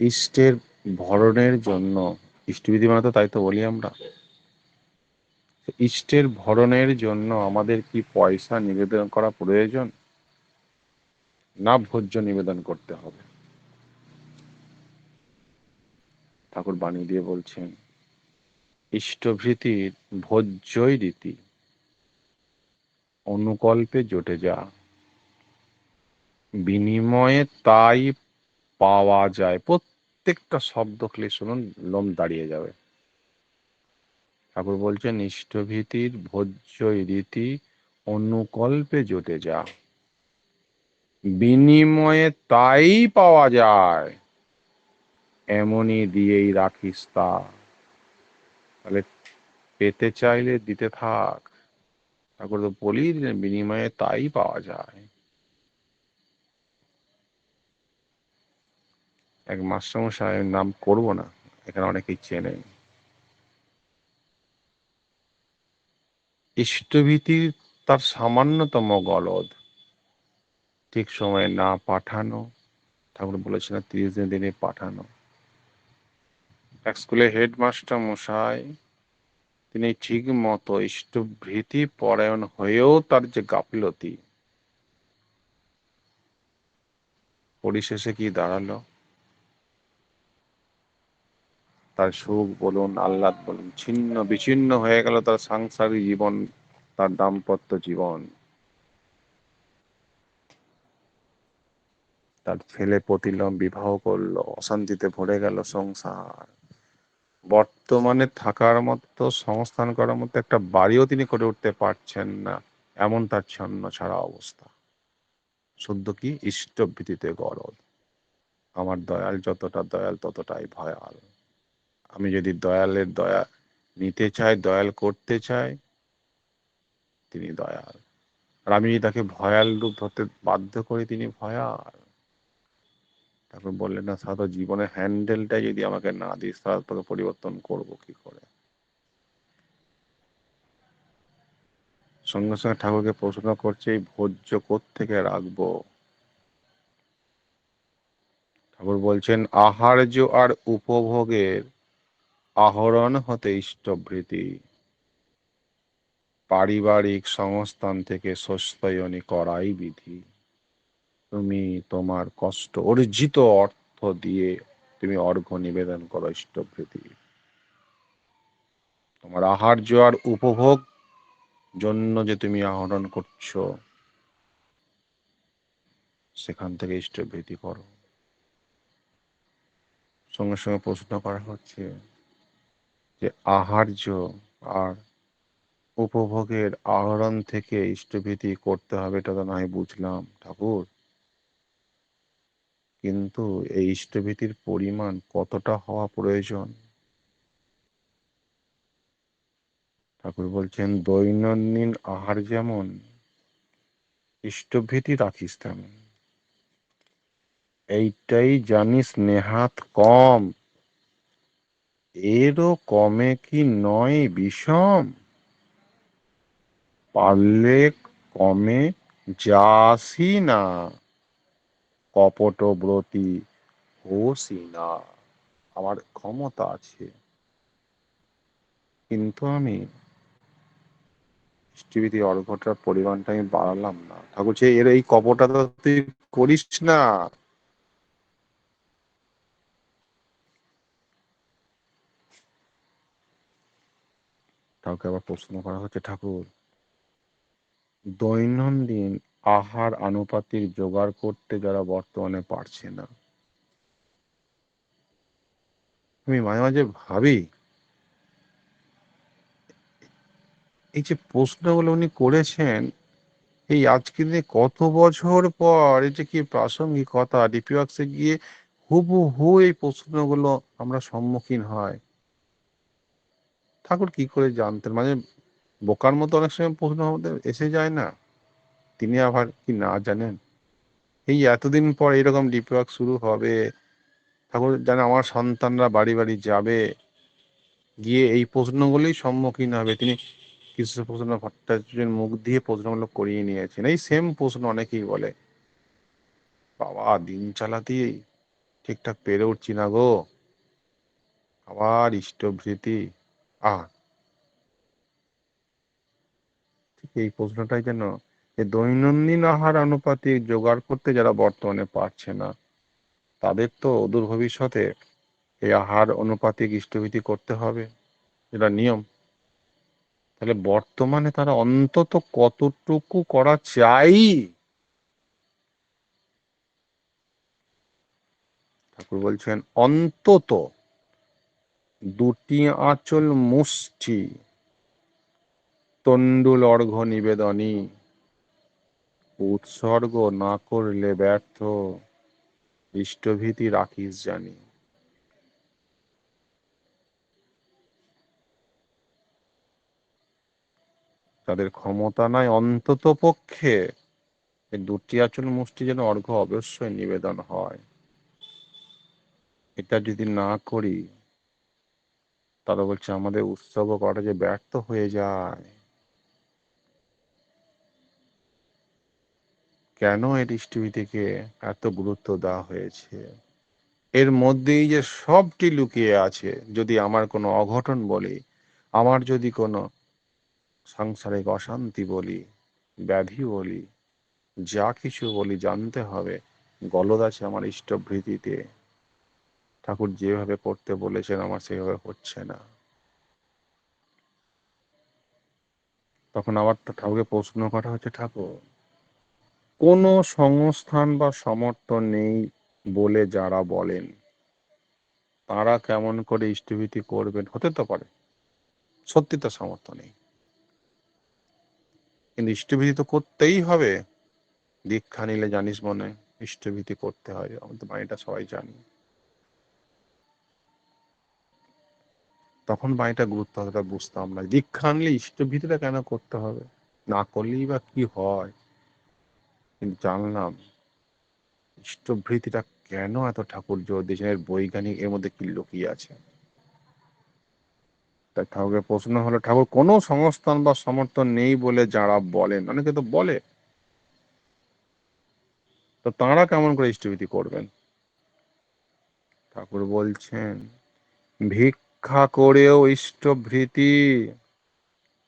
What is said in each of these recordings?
ইষ্টের ভরণের জন্য ইষ্টবিধি মানে তো তাই তো বলি আমরা ইষ্টের ভরণের জন্য আমাদের কি পয়সা নিবেদন করা প্রয়োজন? না ভোজ্য নিবেদন করতে হবে। ঠাকুর বাণী দিয়ে বলছেন, ইষ্টভৃতির ভোজ্যই রীতি, অনুকল্পে জোটে যা, বিনিময়ে তাই পাওয়া যায়। প্রত্যেকটা শব্দ খেলে শুনুন, লোম দাঁড়িয়ে যাবে। ঠাকুর বলছেন, ইষ্টভীতির ভোজ্য রীতি অনুকল্পে জোটে যা। বিনিময়ে তাই পাওয়া যায়। এমনই দিয়েই রাখিস তা। তাহলে পেতে চাইলে দিতে থাক। ঠাকুর তো বলি বিনিময়ে তাই পাওয়া যায়। এক মাস্টারমশাই নাম করব না। এখানে অনেকেই চেনে। ইষ্টভীতি তার সামান্যতম গলদ। ঠিক সময়ে না পাঠানো। ঠাকুর বলেছিলেন তিরিশ দিন দিনে পাঠানো। এক স্কুলে হেডমাস্টার মশাই তিনি ঠিক মতো ইষ্টভীতি পরায়ণ হয়েও তার যে গাফিলতি। পরিশেষে কি দাঁড়াল? তার সুখ বলুন, আহ্লাদ বলুন, ছিন্ন, বিচ্ছিন্ন হয়ে গেল তার সাংসারিক জীবন, তার দাম্পত্য জীবন। তার ছেলে প্রতিলম, বিবাহ করল, অশান্তিতে ভরে গেল সংসার। বর্তমানে থাকার মতো, সংস্থান করার মতো একটা বাড়িও তিনি করে উঠতে পারছেন না, এমন তার ছন্ন ছাড়া অবস্থা। শুদ্ধ কি? ইষ্টভীতিতে গরদ। আমার দয়াল, যতটা দয়াল, ততটাই ভয়াল। আমি যদি দয়ালের দয়া নিতে চাই, দয়াল করতে চাই, তিনি দয়াল। আর আমি যদি তাকে ভয়াল রূপ ধরতে বাধ্য করি, তিনি ভয়াল। তারপর বললেন, না, সাধু জীবনের হ্যান্ডেলটা যদি আমাকে না দিস, তাহলে পরিবর্তন করব কি করে? সঙ্গে সঙ্গে ঠাকুরকে প্রশ্ন করছে, এই ভোজ্য থেকে রাখব? ঠাকুর বলছেন, আহার্য আর উপভোগের আহরণ হতে ইষ্টভৃতি। পারিবারিক সংস্থান থেকে সস্তায়নী করাই বিধি। তুমি তোমার কষ্ট অর্জিত অর্থ দিয়ে তুমি অর্ঘ্য নিবেদন করো ইষ্টভৃতি। তোমার আহার্য আর উপভোগ জন্য যে তুমি আহরণ করছ, সেখান থেকে ইষ্টভৃতি করো। সঙ্গে সঙ্গে প্রশ্ন করা হচ্ছে যে আহার্য আর উপভোগের আহরণ থেকে ইষ্টভীতি করতে হবে, এটা তো নয় বুঝলাম, ঠাকুর। কিন্তু এই ইষ্টভীতির পরিমাণ কতটা হওয়া প্রয়োজন? ঠাকুর বলছেন, দৈনন্দিন আহার যেমন, ইষ্টভীতি রাখিস তেমন। এইটাই জানিস নেহাত কম। এরও কমে কি নয় বিষম? পারলে কমে যাসি না। কপটব্রতী হোসি না। আমার ক্ষমতা আছে। কিন্তু আমি অর্ঘটার পরিমাণটা আমি বাড়ালাম না। ঠাকুর এর এই কপটা তো তুই করিস না। কাউকে আবার প্রশ্ন করা হচ্ছে, ঠাকুর, দৈনন্দিন আহার আনুপাতিক জোগাড় করতে যারা বর্তমানে পারছে না, আমি মাঝে মাঝে ভাবি, এই যে প্রশ্নগুলো উনি করেছেন, এই আজকে দিনে কত বছর পর, এই যে কি প্রাসঙ্গিকতা ডিপিওয়াক্সে গিয়ে হুবহু এই প্রশ্নগুলো আমরা সম্মুখীন হয়। ঠাকুর কি করে জানতেন? মানে বোকার মতো অনেক সময় প্রশ্ন আমাদের এসে যায় না। তিনি আবার কি না জানেন? এই এতদিন পর এরকম ডিপ ওয়ার্ক শুরু হবে। ঠাকুর জানে আমার সন্তানরা বাড়ি বাড়ি যাবে। গিয়ে এই প্রশ্নগুলোই সম্মুখীন হবে। তিনি কৃষ্ণ প্রশ্ন, ভট্টাচার্যের মুখ দিয়ে প্রশ্নগুলো করিয়ে নিয়েছেন। এই সেম প্রশ্ন অনেকেই বলে, বাবা, দিন চালাতেই ঠিকঠাক পেরে উঠছি না গো। আবার ইষ্টভৃতি আহ ঠিক এই প্রশ্নটাই যেন দৈনন্দিন আহার অনুপাতিক জোগাড় করতে যারা বর্তমানে পারছে না, তাদের তো অদূর ভবিষ্যতে এই আহার অনুপাতিক ইষ্টভীতি করতে হবে যেটা নিয়ম। তাহলে বর্তমানে তারা অন্তত কতটুকু করা চাই? ঠাকুর বলছেন, অন্তত দুটি আঁচল মুষ্টি তন্ডুল অর্ঘ নিবেদনী। উৎসর্গ না করলে ব্যর্থ, ইষ্টভীতি রাখিস জানি। তাদের ক্ষমতা নাই অন্তত পক্ষে দুটি আচল মুষ্টি যেন অর্ঘ অবশ্যই নিবেদন হয়। এটা যদি না করি তারা বলছে, আমাদের উৎসব করা যে ব্যর্থ হয়ে যায়। কেন এই দৃষ্টিভিটিকে এত গুরুত্ব দেওয়া হয়েছে? এর মধ্যেই যে সবটি লুকিয়ে আছে, যদি আমার কোনো অঘটন বলি, আমার যদি কোনো সাংসারিক অশান্তি বলি, ব্যাধি বলি, যা কিছু বলি জানতে হবে, গলদ আছে আমার ইষ্টভৃতিতে। ঠাকুর যেভাবে করতে বলেছেন, আমার সেভাবে হচ্ছে না। তখন আবার ঠাকুরকে প্রশ্ন করা হচ্ছে, ঠাকুর, কোনো সংস্থান বা সমর্থন নেই বলে যারা বলেন, তারা কেমন করে ইষ্টভীতি করবেন? হতে তো পারে, সত্যি তো সামর্থ্য নেই। কিন্তু ইষ্টভীতি তো করতেই হবে। দীক্ষা নিলে জানিস মনে, ইষ্টভীতি করতে হয়। আমাদের বাড়িটা সবাই জানি। তখন বাড়িটা গুরুত্ব হতটা বুঝতাম না। দীক্ষা আনলে ইষ্টভীতিটা কেন করতে হবে? না করলেই বা কি হয়? কিন্তু জানলাম, ইষ্টভৃতিটা কেন এত ঠাকুর জোর দিয়েছেন বৈজ্ঞানিক এর মধ্যে কি লুকিয়ে আছে? তাই ঠাকুরের প্রশ্ন হলো, ঠাকুর, কোনো সংস্থান বা সমর্থন নেই বলে যারা বলেন? অনেকে তো বলে। তো তাঁরা কেমন করে ইষ্টভীতি করবেন? ঠাকুর বলছেন ভিক্ষা করেও ইষ্টভৃতি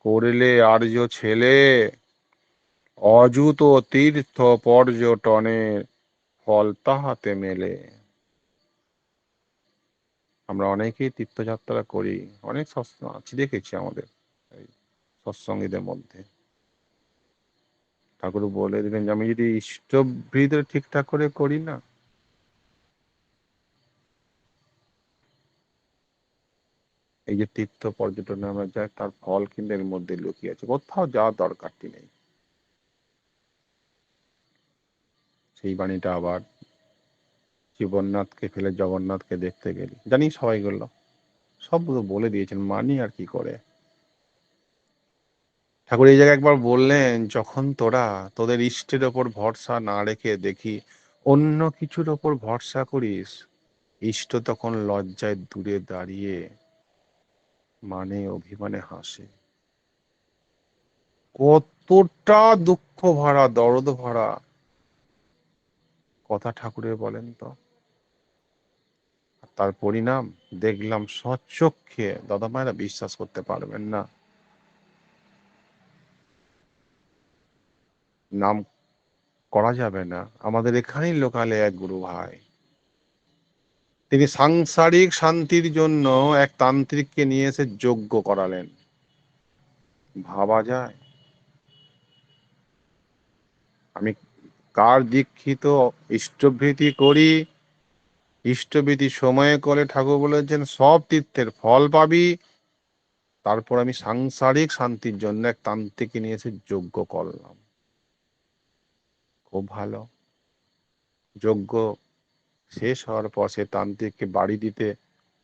করলে আর্য ছেলে, অযুত তীর্থ পর্যটনের ফল তাহাতে মেলে। আমরা অনেকেই তীর্থযাত্রা করি, অনেক সৎসঙ্গ আছে, দেখেছি আমাদের সৎসঙ্গীদের মধ্যে। ঠাকুর বলে দিলেন যে, আমি যদি ইষ্টভৃত ঠিকঠাক করে করি না এই যে তীর্থ পর্যটনে আমরা যাই, তার ফল কিন্তু এর মধ্যে লুকিয়ে আছে। কোথাও যাওয়ার দরকারটি নেই। সেই বাণীটা আবার জীবননাথকে ফেলে জগন্নাথকে দেখতে গেলি। জানি সবাই গেল সব বলে দিয়েছেন, মানি আর কি করে? ঠাকুর এই জায়গায় একবার বললেন, যখন তোরা তোদের ইষ্টের ওপর ভরসা না রেখে দেখি অন্য কিছুর ওপর ভরসা করিস, ইষ্ট তখন লজ্জায় দূরে দাঁড়িয়ে মানে অভিমানে হাসে। কতটা দুঃখ ভরা, দরদ ভরা, কথা ঠাকুরের বলেন তো। তার পরিণাম, দেখলাম সচক্ষে দাদা মায়েরা বিশ্বাস করতে পারবেন না। নাম করা যাবে না। আমাদের এখানেই লোকালে এক গুরু ভাই। তিনি সাংসারিক শান্তির জন্য এক তান্ত্রিককে নিয়ে এসে যজ্ঞ করালেন। ভাবা যায়। আমি কার দীক্ষিত? ইষ্টভৃতি করি। ইষ্টভীতি সময়ে করে ঠাকুর বলেছেন, সব তীর্থের ফল পাবি। তারপর আমি সাংসারিক শান্তির জন্য এক তান্ত্রিক নিয়ে এসে যজ্ঞ করলাম। খুব ভালো। যজ্ঞ শেষ হওয়ার পর সে তান্ত্রিককে বাড়ি দিতে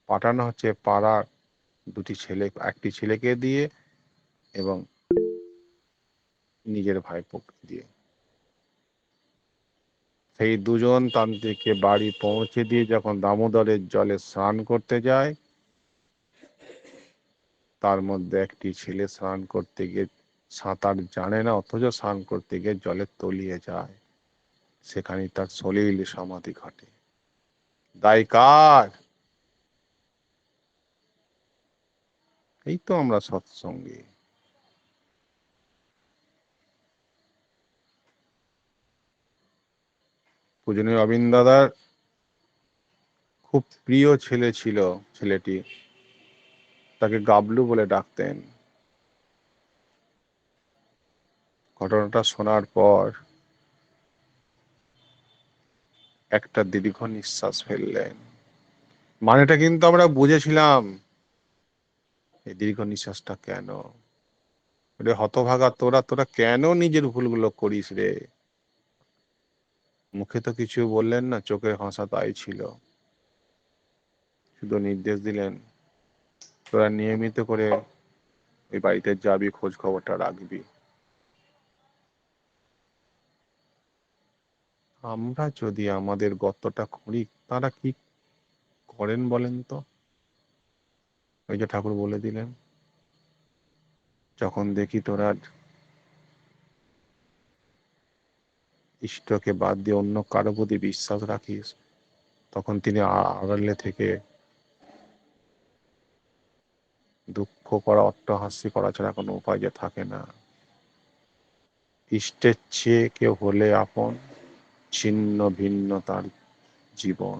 পাঠানো হচ্ছে পাড়ার দুটি ছেলে, একটি ছেলেকে দিয়ে এবং নিজের ভাইপোকে দিয়ে। সেই দুজন তান্ত্রিককে বাড়ি পৌঁছে দিয়ে যখন দামোদরের জলে স্নান করতে যায়, তার মধ্যে একটি ছেলে স্নান করতে গিয়ে সাঁতার জানে না, অথচ স্নান করতে গিয়ে জলে তলিয়ে যায়। সেখানে তার সলিল সমাধি ঘটে। দায় কার এই তো আমরা সৎসঙ্গে। পূজনীয় অবিন দাদার খুব প্রিয় ছেলে ছিল ছেলেটি। তাকে গাবলু বলে ডাকতেন। ঘটনাটা শোনার পর একটা দীর্ঘ নিঃশ্বাস ফেললেন। মানেটা কিন্তু আমরা বুঝেছিলাম, এই দীর্ঘ নিঃশ্বাসটা কেন? রে হতভাগা তোরা তোরা কেন নিজের ভুলগুলো করিস রে? মুখে তো কিছু বললেন না, চোখে হাসা তাই ছিল। শুধু নির্দেশ দিলেন, তোরা নিয়মিত করে ওই বাড়িতে যাবি, খোঁজ খবরটা রাখবি। আমরা যদি আমাদের গর্তটা খুঁড়ি, তারা কি করেন বলেন তো? ওই যে ঠাকুর বলে দিলেন, যখন দেখি তোরা ইষ্টকে বাদ দিয়ে অন্য কারও প্রতি বিশ্বাস রাখিস, তখন তিনি আড়ালে থেকে দুঃখ করা, অট্টহাস্যি করা ছাড়া কোনো উপায় যে থাকে না। ইষ্টের চেয়ে কেউ হলে আপন ছিন্ন ভিন্ন তার জীবন।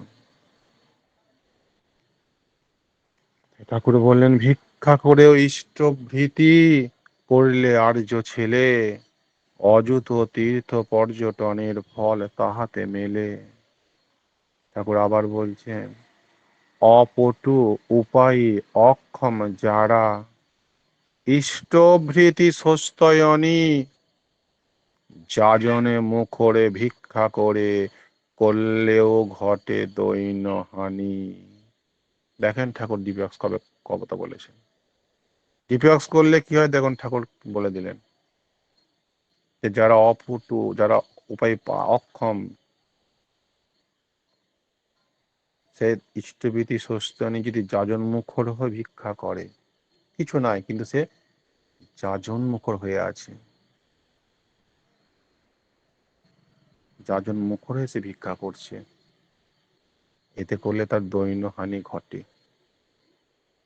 ঠাকুর বললেন, ভিক্ষা করেও ইষ্ট ভীতি করলে আর্য ছেলে, অযুত তীর্থ পর্যটনের ফল তাহাতে মেলে। ঠাকুর আবার বলছেন, অপটু উপায়ী অক্ষম যারা, ইষ্টভৃতি সস্তয়নী যাজনে মুখরে ভিক্ষা করে, করলেও ঘটে দৈন হানি দেখেন ঠাকুর ডিপিঅক্স কবে কবতা বলেছেন। ডিপিঅক্স করলে কি হয়? দেখুন ঠাকুর বলে দিলেন যে, যারা অপটু, যারা উপায় অক্ষম, সে ইষ্টভীতি সস্তনী যদি যাজন মুখর হয়ে ভিক্ষা করে, কিছু নাই, কিন্তু সে যাজন মুখর হয়ে আছে। যাজন মুখর হয়ে সে ভিক্ষা করছে। এতে করলে তার দৈন্য হানি ঘটে।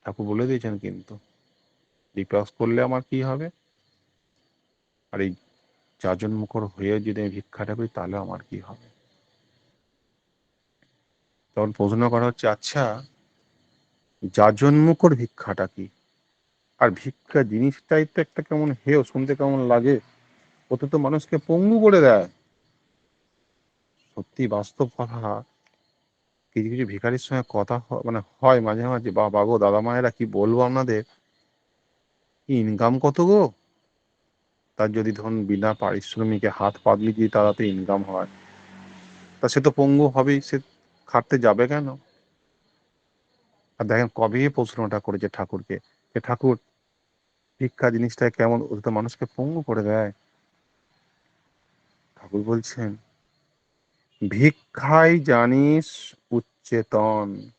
ঠাকুর বলে দিয়েছেন কিন্তু ডিপাস করলে আমার কি হবে? আর এই যাজন মুখর হয়ে যদি আমি ভিক্ষাটা করি, তাহলে আমার কি হবে? তখন প্রশ্ন করা হচ্ছে আচ্ছা যাজন মুখর ভিক্ষাটা কি? আর ভিক্ষা জিনিসটাই তো একটা কেমন হেও শুনতে কেমন লাগে, ওতে তো মানুষকে পঙ্গু করে দেয়। সত্যি বাস্তব কথা? কিছু কিছু ভিখারির সঙ্গে কথা মানে হয় মাঝে মাঝে। বা বাবু দাদা মায়েরা কি বলব আপনাদের? ইনকাম কত গো? তার যদি ধরুন বিনা পারিশ্রমিকে হাত পাতলি তারা তো ইনকাম হয়, তা সে তো পঙ্গু হবেই। সে খাটতে যাবে কেন? আর দেখেন কবে প্রশ্নটা করেছে ঠাকুরকে? যে ঠাকুর, ভিক্ষা জিনিসটা কেমন ওটা মানুষকে পঙ্গু করে দেয়। ঠাকুর বলছেন ভিক্ষাই জানিস উচ্চেতন।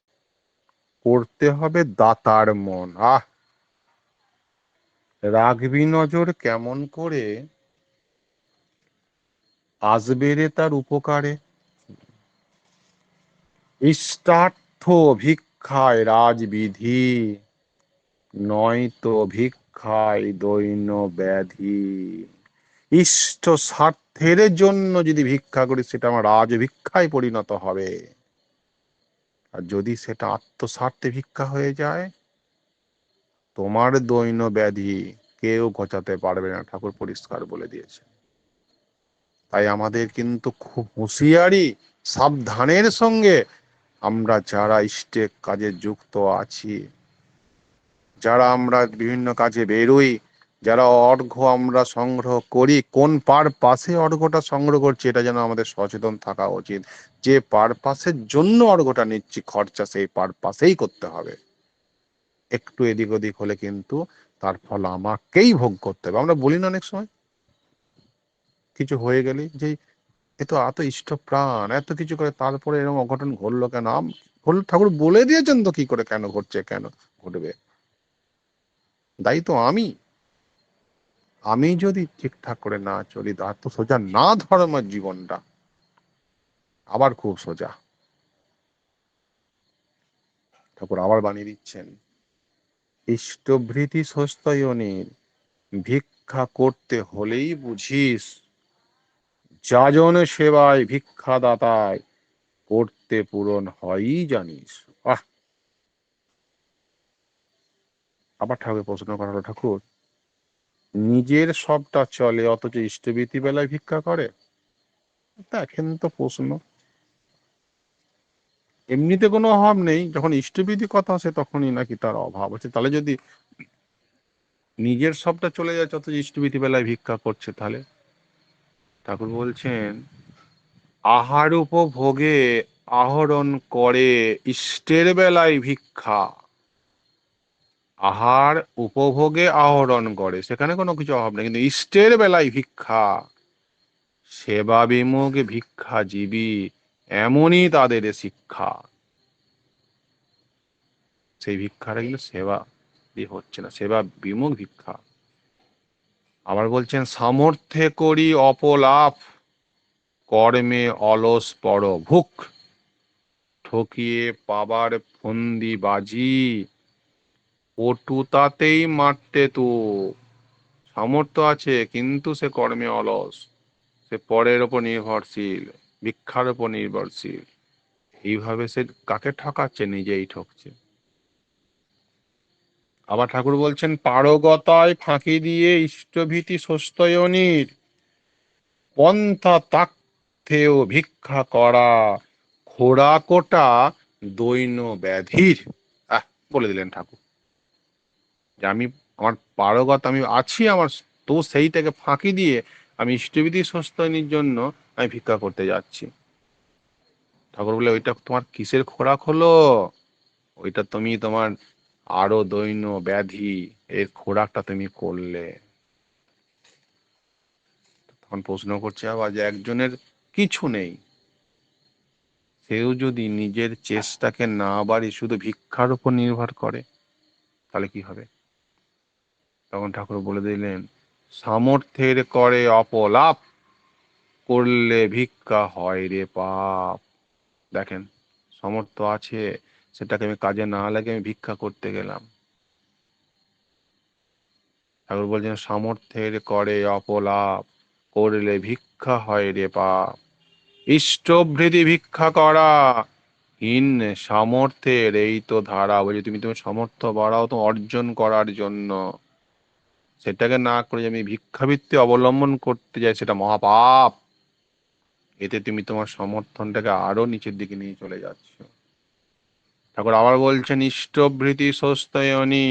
করতে হবে দাতার মন। আহ! রাখবি নজর কেমন করে? আসবে রে তার উপকারে। ইষ্টার্থ ভিক্ষায় রাজবিধি, নয়তো ভিক্ষায় দৈন্য ব্যাধি ইষ্ট স্বার্থের জন্য যদি ভিক্ষা করি, সেটা আমার রাজভিক্ষায় পরিণত হবে। আর যদি সেটা আত্মস্বার্থে ভিক্ষা হয়ে যায়, তোমার দৈন ব্যাধি কেউ ঘচাতে পারবে না, ঠাকুর পরিষ্কার বলে দিয়েছে। তাই আমাদের কিন্তু খুব হুঁশিয়ারি, সাবধানের সঙ্গে আমরা যারা ইষ্টের কাজে যুক্ত আছি, যারা আমরা বিভিন্ন কাজে বেরোই যারা অর্ঘ আমরা সংগ্রহ করি, কোন পার পাশে অর্ঘটা সংগ্রহ করছি, এটা যেন আমাদের সচেতন থাকা উচিত। যে পার পাশের জন্য অর্ঘটা নিচ্ছি, খরচা সেই পার পাশেই করতে হবে। একটু এদিক ওদিক হলে কিন্তু তার ফল আমাকেই ভোগ করতে হবে। আমরা বলি না অনেক সময়, কিছু হয়ে গেলে যে এ তো এত ইষ্ট প্রাণ, এত কিছু করে তারপরে এরকম অঘটন ঘটলো কেন? ঠাকুর বলে দিয়েছেন তো কি করে কেন ঘটছে, কেন ঘটবে? দায়ী তো আমি। আমি যদি ঠিকঠাক করে না চলি তার তো সোজা না ধর্মের জীবনটা। আবার খুব সোজা। ঠাকুর আবার বানিয়ে দিচ্ছেন। ইষ্টভৃতি সস্তয়নের ভিক্ষা করতে হলেই বুঝিস, যাজন সেবায় ভিক্ষাদাতায়, করতে পূরণ হয়ই জানিস। আবার ঠাকুর প্রশ্ন করা হলো ঠাকুর নিজের সবটা চলে, অথচ ইষ্টভীতি বেলায় ভিক্ষা করে? দেখেন তো প্রশ্ন। এমনিতে কোনো অভাব নেই, যখন ইষ্টবিধি কথা আসে তখনই নাকি তার অভাব আছে। তাহলে যদি নিজের সবটা চলে যাচ্ছে, অথচ ইষ্টবিধি বেলায় ভিক্ষা করছে, তাহলে? ঠাকুর বলছেন, আহার উপভোগে আহরণ করে, ইষ্টের বেলায় ভিক্ষা। আহার উপভোগে আহরণ করে। সেখানে কোনো কিছু অভাব নেই। কিন্তু ইষ্টের বেলায় ভিক্ষা, সেবা বিমুখ ভিক্ষা জীবী, এমনই তাদের শিক্ষা। সেই ভিক্ষাটা কিন্তু সেবা হচ্ছে না। সেবা বিমুখ ভিক্ষা। আবার বলছেন, সামর্থ্যে করি অপলাপ, কর্মে অলস পর ভুক ঠকিয়ে পাবার ফন্দি বাজি পটুতাতেই মারতে তো। সামর্থ্য আছে, কিন্তু সে কর্মে অলস। সে পরের ওপর নির্ভরশীল, ভিক্ষার উপর নির্ভরশীল। এইভাবে সে কাকে ঠকাচ্ছে, নিজেই ঠকছে। আবার ঠাকুর বলছেন, পারগতায় ফাঁকি দিয়ে ইষ্টভীতি সস্তয়নির পন্থা তাক্থেও ভিক্ষা করা খোড়াকোটা দৈন ব্যাধির আহ, বলে দিলেন ঠাকুর। যে আমি আমার পারগত, আমি আছি আমার তো সেইটাকে ফাঁকি দিয়ে আমি ইষ্টবিধি সস্তয়নির জন্য আমি ভিক্ষা করতে যাচ্ছি। ঠাকুর বলে, ওইটা তোমার কিসের খোরাক হলো? ওইটা তুমি তোমার আরও দৈন্য ব্যাধি, এর খোরাকটা তুমি করলে। তখন প্রশ্ন করছে, আবার যে একজনের কিছু নেই, সেও যদি নিজের চেষ্টাকে না বাড়ি শুধু ভিক্ষার উপর নির্ভর করে, তাহলে কি হবে? তখন ঠাকুর বলে দিলেন, সামর্থ্যের করে অপলাপ করলে ভিক্ষা হয় রে পাপ। দেখেন, সামর্থ্য আছে, সেটাকে আমি কাজে না লাগে আমি ভিক্ষা করতে গেলাম। ঠাকুর বলছেন, সামর্থ্যের করে অপলাপ করলে ভিক্ষা হয় রে পাপ। ইষ্টভৃতি ভিক্ষা করা, হীন সামর্থ্যের এই তো ধারা। বলছে, তুমি তুমি সামর্থ্য বাড়াও তো অর্জন করার জন্য। সেটাকে না করে আমি ভিক্ষাবৃত্তি অবলম্বন করতে যাই, সেটা মহাপাপ। এতে তুমি তোমার সমর্থনটাকে আরও নিচের দিকে নিয়ে চলে যাচ্ছ। ঠাকুর আবার বলছেন, ইষ্টভৃতি সস্তয়নী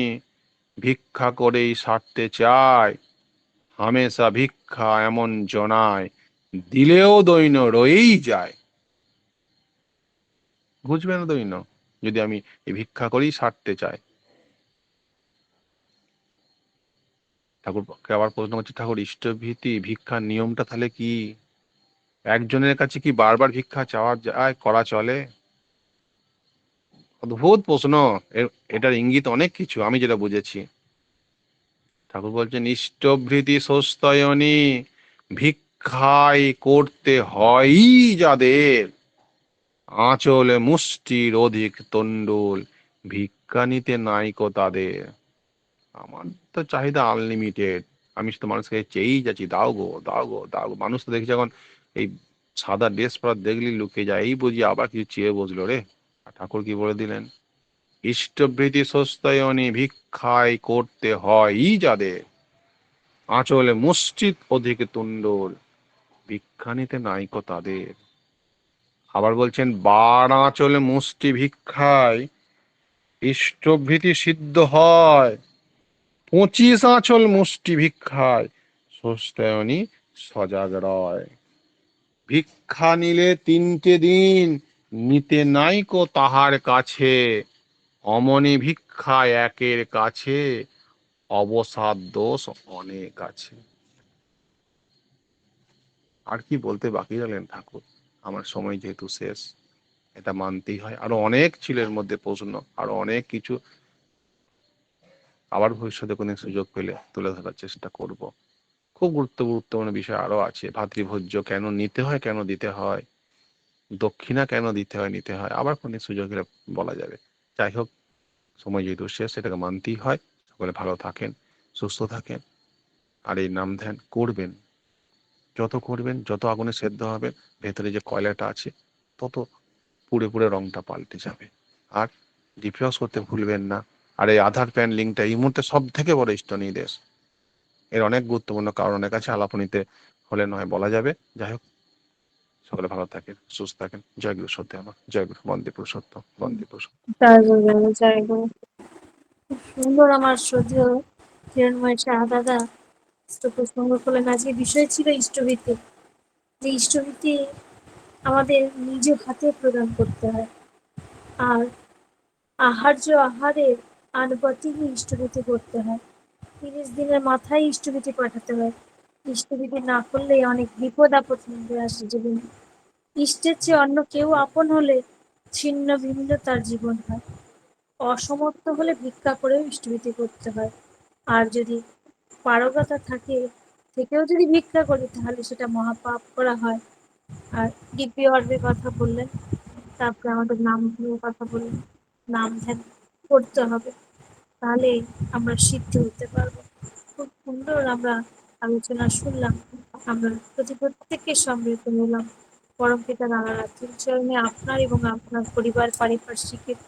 ভিক্ষা করেই সারতে চায় হামেশা ভিক্ষা এমন জনায়, দিলেও দৈন রয়েই যায়। বুঝবে না দৈন যদি আমি ভিক্ষা করেই সারতে চাই। ঠাকুরকে আবার প্রশ্ন করছে, ঠাকুর, ইষ্টভীতি ভিক্ষার নিয়মটা তাহলে কি? একজনের কাছে কি বারবার ভিক্ষা চাওয়া যায়, করা চলে? অদ্ভুত প্রশ্ন। এটার ইঙ্গিত অনেক কিছু, আমি যেটা বুঝেছি। ঠাকুর বলছেন, ইষ্টভৃতি সস্তয়নী ভিক্ষাই করতে হয় যাদের। আঁচলে মুষ্টির অধিক তন্ডুল ভিক্ষা নিতে নাইকো তাদের। আমার তো চাহিদা আনলিমিটেড আমি শুধু মানুষকে চেয়েই যাচ্ছি, দাও গো দাও গো দাও গো। মানুষ তো দেখছি এখন এই সাদা ড্রেস পরা দেখলি লুকে যায়, এই বুঝি আবার কিছু চেয়ে বসল রে। ঠাকুর কি বলে দিলেন? ইষ্টভৃতি সস্তায়নী ভিক্ষায় করতে হয় যাদের। আঁচলে মসজিদ অধিক তুণ্ডল ভিক্ষা নিতে নাইকো তাদের। আবার বলছেন, বার আঁচলে মুষ্টি ভিক্ষায় ইষ্টভৃতি সিদ্ধ হয়। পঁচিশ আঁচল মুষ্টি ভিক্ষায় সস্তায়নী সজাগ রয়। ভিক্ষা নিলে তিনটে দিন, নিতে নাইকো তাহার কাছে। অমনি ভিক্ষা একের কাছে, অবসাদ দোষ অনেক আছে। আর কি বলতে বাকি রাখলেন ঠাকুর? আমার সময় যেহেতু শেষ, এটা মানতেই হয়। আরও অনেক ছিল এর মধ্যে প্রশ্ন, আরও অনেক কিছু আবার ভবিষ্যতে কোনো সুযোগ পেলে তুলে ধরার চেষ্টা করব। খুব গুরুত্ব গুরুত্বপূর্ণ বিষয় আরও আছে, ভাতৃভোজ্য কেন নিতে হয়, কেন দিতে হয়, দক্ষিণা কেন দিতে হয়, নিতে হয়, আবার কোনো সুযোগ বলা যাবে। যাই হোক, সময় যেহেতু শেষ সেটাকে মানতেই হয়। সকলে ভালো থাকেন, সুস্থ থাকেন, আর এই নাম ধ্যান করবেন। যত করবেন, যত আগুনে সেদ্ধ হবে ভেতরে যে কয়লাটা আছে, তত পুড়ে পুড়ে রংটা পাল্টে যাবে। আর ডিফিউজ করতে ভুলবেন না। আর এই আধার প্যান, লিঙ্কটা এই মুহূর্তে সব থেকে বড় ইষ্টনীয় দেশ। এর অনেক গুরুত্বপূর্ণ কারণ অনেক আছে আলাপনীতে হলে নয়, বলা যাবে। যাই হোক, সকলে ভালো থাকেন, সুস্থ থাকেন। জয় গুরু সত্যি আমার। জয় গুরু বন্দে পুরুষোত্তম বন্দে পুরুষোত্তম জয় সুন্দর আমার শ্রদ্ধেয় হিরণময় শাহ দাদা। প্রসঙ্গ করলেন, আজকে বিষয় ছিল ইষ্টভীতি যে ইষ্টভীতি আমাদের নিজ হাতে প্রদান করতে হয়। আর আহার্য আহারের আনুপাতিকই ইষ্টভীতি করতে হয়। তিরিশ দিনের মাথায় ইষ্টভীতি পাঠাতে হয়। ইষ্টভীতি না করলে অনেক বিপদ আপদ মধ্যে আসে জীবনে। ইষ্টের চেয়ে অন্য কেউ আপন হলে ছিন্ন ভিন্ন তার জীবন হয়। অসমর্থ হলে ভিক্ষা করেও ইষ্টভীতি করতে হয়। আর যদি পারগতা থাকে, থেকেও যদি ভিক্ষা করি, তাহলে সেটা মহাপাপ করা হয়। আর ডিপি অর্বের কথা বললেন তারপরে আমাদের নাম কথা বললেন। নাম ধ্যান করতে হবে। তাহলে আমরা সিদ্ধ হতে পারব। খুব সুন্দর আমরা আলোচনা শুনলাম। আমরা প্রতি প্রত্যেকের সমৃদ্ধ হলাম। পরম পিতা নানা রাত্রির চরণে আপনার এবং আপনার পরিবার পারিপার্শ্বিকের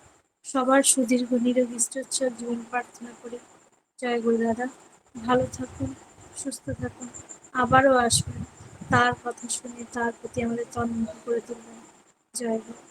সবার সুদীর্ঘ নিরোগী সুচ্ছল জীবন প্রার্থনা করি। জয় গুরু দাদা, ভালো থাকুন, সুস্থ থাকুন, আবারও আসবেন। তার কথা শুনে তার প্রতি আমাদের তন্মুখ করে তুলবেন। জয় গুরু।